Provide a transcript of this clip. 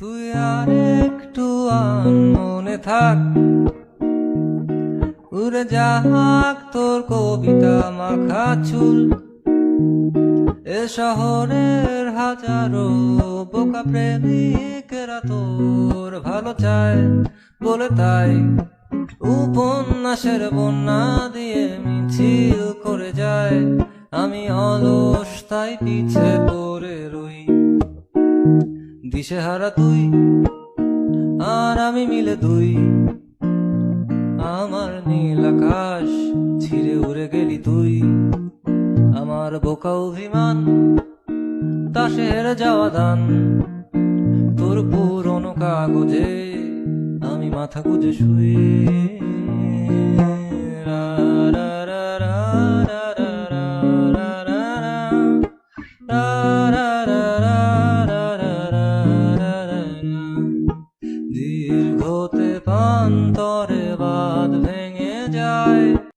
তুই আর একটু মনে থাক। উড়ে যাক তোর কবিতা মাখা চুল। এ শহরের হাজারো বোকা প্রেমিকেরা তোর ভালো চায়। বলে তাই উপন্যাসের বন্যা দিয়ে মিছিল করে যায়। আমি অলস, তাই পিছে পড়ে রই দিশেহারা তুই, আর আমি মিলে দুই। আমার নীল আকাশ ছিঁড়ে উড়ে গেলি তুই। আমার বোকা অভিমান তাসে হেরে যাওয়া দান তোর পুরনো কাগজে আমি মাথা গুজে শুই দীর্ঘতে পান্তরে বাদ ভেঙে যায়।